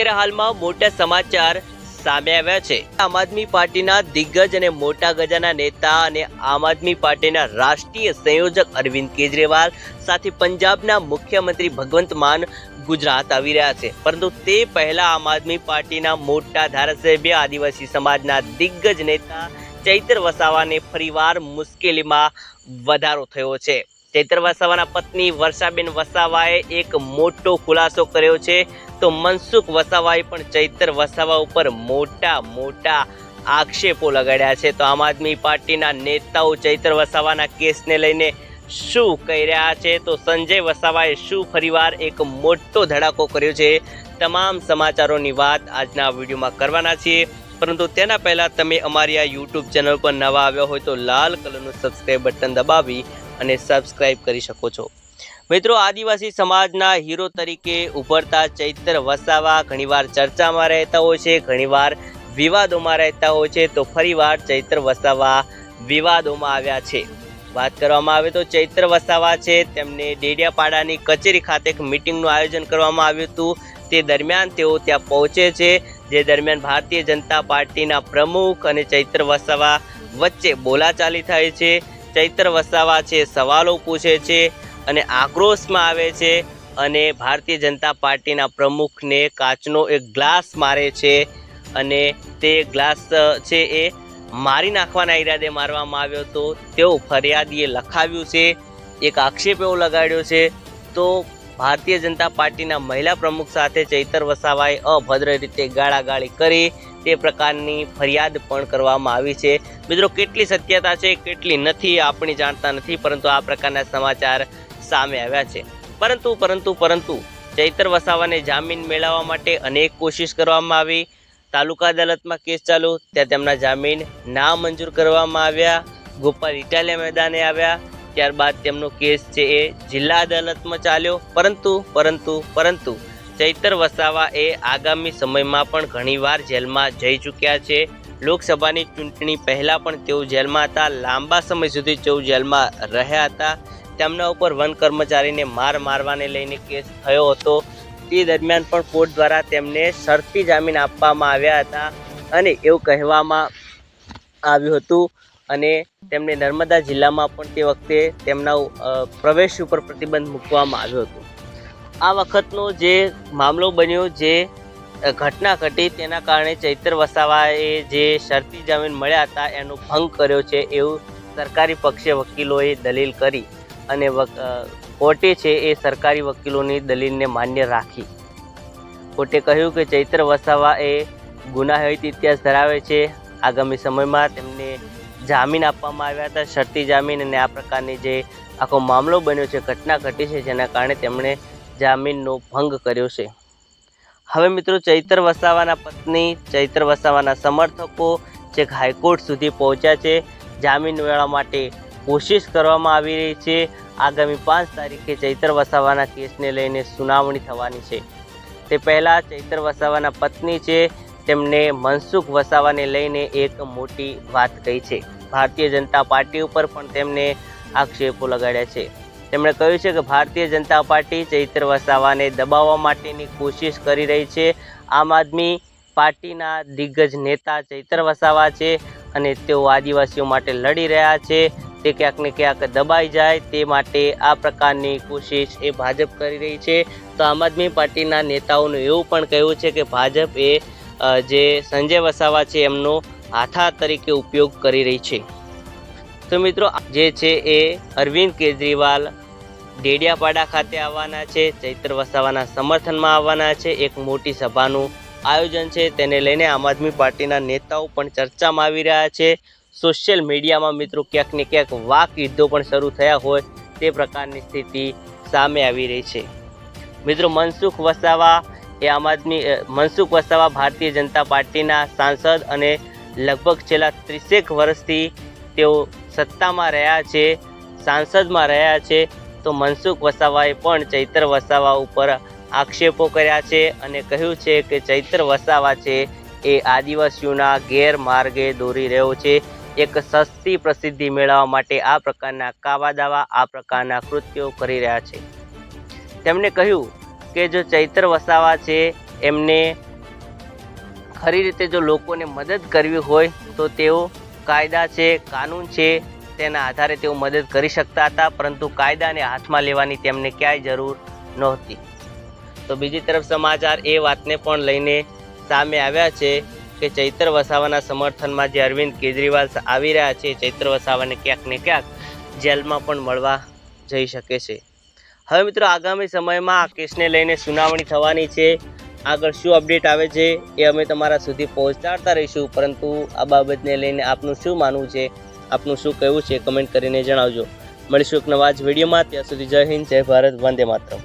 હાલમાં મોટા સમાચાર સામે આવ્યા છે. આમ આદમી પાર્ટીના દિગ્ગજ અને મોટા ગજાના નેતા અને આમ આદમી પાર્ટીના રાષ્ટ્રીય સંયોજક અરવિંદ કેજરીવાલ સાથે પંજાબના મુખ્યમંત્રી ભગવંત માન ગુજરાત આવી રહ્યા છે. પરંતુ તે પહેલા આમ આદમી પાર્ટીના મોટા ધારાસભ્ય આદિવાસી સમાજના દિગ્ગજ નેતા ચૈતર વસાવાને ફરીવાર મુશ્કેલીમાં વધારો થયો છે. ચૈતર વસાવાના પત્ની વર્ષાબેન વસાવાએ એક મોટો ખુલાસો કર્યો છે. તો મનસુખ વસાવાએ પણ ચૈતર વસાવા ઉપર મોટા મોટા આક્ષેપો લગાડ્યા છે. તો આમ આદમી પાર્ટીના નેતાઓ ચૈતર વસાવાના કેસને લઈને શું કહી રહ્યા છે? તો સંજય વસાવાએ શું ફરીવાર એક મોટો ધડાકો કર્યો છે? તમામ સમાચારોની વાત આજના વિડીયોમાં કરવાના છીએ. પરંતુ તેના પહેલાં તમે અમારી આ યુટ્યુબ ચેનલ પર નવા આવ્યા હોય તો લાલ કલરનું સબસ્ક્રાઈબ બટન દબાવી અને સબસ્ક્રાઈબ કરી શકો છો. મિત્રો, આદિવાસી સમાજના હીરો તરીકે ઉભરતા ચૈત્ર વસાવા ઘણીવાર ચર્ચામાં રહેતા હોય છે, ઘણીવાર વિવાદોમાં રહેતા હોય છે, તો ફરીવાર ચૈત્ર વસાવા વિવાદોમાં આવ્યા છે. વાત કરવામાં આવે તો ચૈત્ર વસાવા છે, તેમને ડેડિયાપાડાની કચેરી ખાતે એક મિટિંગનું આયોજન કરવામાં આવ્યું હતું. તે દરમિયાન તેઓ ત્યાં પહોંચે છે, જે દરમિયાન ભારતીય જનતા પાર્ટીના પ્રમુખ અને ચૈત્ર વસાવા વચ્ચે બોલાચાલી થાય છે. ચૈત્ર વસાવા છે, સવાલો પૂછે છે અને આક્રોશમાં આવે છે અને ભારતીય જનતા પાર્ટીના પ્રમુખને કાચનો એક ગ્લાસ મારે છે અને તે ગ્લાસ છે એ મારી નાખવાના ઈરાદે મારવામાં આવ્યો હતો. તેવું ફરિયાદીએ લખાવ્યું છે, એક આક્ષેપ એવો લગાડ્યો છે, તો ભારતીય જનતા પાર્ટીના મહિલા પ્રમુખ સાથે ચૈતર વસાવાએ અભદ્ર રીતે ગાળાગાળી કરી તે પ્રકારની ફરિયાદ પણ કરવામાં આવી છે. મિત્રો, કેટલી સત્યતા છે, કેટલી નથી, આપણે જાણતા નથી, પરંતુ આ પ્રકારના સમાચાર સામે આવ્યા છે. પરંતુ પરંતુ પરંતુ, ચૈતર વસાવાને જામીન મેળવવા માટે અનેક કોશિશ કરવામાં આવી. તાલુકા અદાલતમાં કેસ ચાલુ, ત્યાં તેમના જામીન ના મંજૂર કરવામાં આવ્યા. ગોપાલ ઇટાલિયા મેદાને આવ્યા. ત્યારબાદ તેમનો કેસ છે એ જિલ્લા અદાલતમાં ચાલ્યો. પરંતુ પરંતુ પરંતુ ચૈતર વસાવા એ આગામી સમયમાં પણ ઘણીવાર જેલમાં જઈ ચૂક્યા છે. લોકસભાની ચૂંટણી પહેલાં પણ તેઓ જેલમાં હતા. લાંબા સમય સુધી તેઓ જેલમાં રહ્યા હતા. તેમના ઉપર વન કર્મચારીને માર મારવાને લઈને કેસ થયો હતો. તે દરમિયાન પણ કોર્ટ દ્વારા તેમને શરતી જામીન આપવામાં આવ્યા હતા અને એવું કહેવામાં આવ્યું હતું અને તેમને નર્મદા જિલ્લામાં પણ તે વખતે તેમના પ્રવેશ ઉપર પ્રતિબંધ મૂકવામાં આવ્યો હતો. આ વખતનો જે મામલો બન્યો, જે ઘટના ઘટી તેના કારણે ચૈતર વસાવાએ જે શરતી જામીન મળ્યા હતા, એનો ભંગ કર્યો છે એવું સરકારી પક્ષે વકીલોએ દલીલ કરી અને કોર્ટે છે એ સરકારી વકીલોની દલીલને માન્ય રાખી. કોર્ટે કહ્યું કે ચૈત્ર વસાવા એ ગુનાહિત ઇતિહાસ ધરાવે છે. આગામી સમયમાં તેમને જામીન આપવામાં આવ્યા હતા, શરતી જામીન અને આ પ્રકારની જે આખો મામલો બન્યો છે, ઘટના ઘટી છે, જેના કારણે તેમણે જામીનનો ભંગ કર્યો છે. હવે મિત્રો ચૈતર વસાવાના પત્ની, ચૈતર વસાવાના સમર્થકો છેક હાઈકોર્ટ સુધી પહોંચ્યા છે. જામીન મેળવવા માટે કોશિશ કરવામાં આવી રહી છે. આગામી પાંચ તારીખે ચૈતર વસાવાના કેસને લઈને સુનાવણી થવાની છે. તે પહેલાં ચૈતર વસાવાના પત્ની છે. તેમને મનસુખ વસાવાને લઈને એક મોટી વાત કહી છે. ભારતીય જનતા પાર્ટી ઉપર પણ તેમને આક્ષેપો લગાડ્યા છે. તેમણે કહ્યું છે કે ભારતીય જનતા પાર્ટી ચૈત્ર વસાવાને દબાવવા માટેની કોશિશ કરી રહી છે. આમ આદમી પાર્ટીના દિગ્ગજ નેતા ચૈતર વસાવા છે અને તેઓ આદિવાસીઓ માટે લડી રહ્યા છે. તે ક્યાંક ને ક્યાંક દબાઈ જાય તે માટે આ પ્રકારની કોશિશ એ ભાજપ કરી રહી છે. તો આમ આદમી પાર્ટીના નેતાઓનું એવું પણ કહેવું છે કે ભાજપ એ જે સંજય વસાવા છે એમનો હાથા તરીકે ઉપયોગ કરી રહી છે. તો મિત્રો જે છે એ અરવિંદ કેજરીવાલ ડેડિયાપાડા ખાતે આવવાના છે, ચૈત્ર વસાવાના સમર્થનમાં આવવાના છે, એક મોટી સભાનું આયોજન છે, તેને લઈને આમ આદમી પાર્ટીના નેતાઓ પણ ચર્ચામાં આવી રહ્યા છે. સોશિયલ મીડિયામાં મિત્રો ક્યાંક ને ક્યાંક વાક યુદ્ધો પણ શરૂ થયા હોય તે પ્રકારની સ્થિતિ સામે આવી રહી છે. મિત્રો મનસુખ વસાવા એ આમ આદમી મનસુખ વસાવા ભારતીય જનતા પાર્ટીના સાંસદ અને લગભગ છેલ્લા ત્રીસેક વર્ષથી તેઓ સત્તામાં રહ્યા છે, સાંસદમાં રહ્યા છે. તો મનસુખ વસાવાએ પણ ચૈતર વસાવા ઉપર આક્ષેપો કર્યા છે અને કહ્યું છે કે ચૈતર વસાવા છે એ આદિવાસીઓના ગેરમાર્ગે દોરી રહ્યો છે. એક સસ્તી પ્રસિદ્ધિ મેળવવા માટે આ પ્રકારના કાવા દાવા આ પ્રકારના કૃત્યો કરી રહ્યા છે. તેમણે કહ્યું કે જો ચૈત્ર વસાવા છે એમને ખરી રીતે જો લોકોને મદદ કરવી હોય તો તેઓ કાયદા છે, કાનૂન છે તેના આધારે તેઓ મદદ કરી શકતા હતા, પરંતુ કાયદાને હાથમાં લેવાની તેમને ક્યાંય જરૂર નહોતી. તો બીજી તરફ સમાચાર એ વાતને પણ લઈને સામે આવ્યા છે કે ચૈત્ર વસાવાના સમર્થનમાં જે અરવિંદ કેજરીવાલ આવી રહ્યા છે, ચૈત્ર વસાવાને ક્યાંક ને ક્યાંક જેલમાં પણ મળવા જઈ શકે છે. હવે મિત્રો, આગામી સમયમાં આ કેસને લઈને સુનાવણી થવાની છે. આગળ શું અપડેટ આવે છે એ અમે તમારા સુધી પહોંચાડતા રહીશું, પરંતુ આ બાબતને લઈને આપનું શું માનવું છે આપનું શું કહેવું છે કમેન્ટ કરીને જણાવજો. મળીશું એક નવા જ વિડીયોમાં. ત્યાં સુધી જય હિન્દ, જય ભારત, વંદે માતરમ.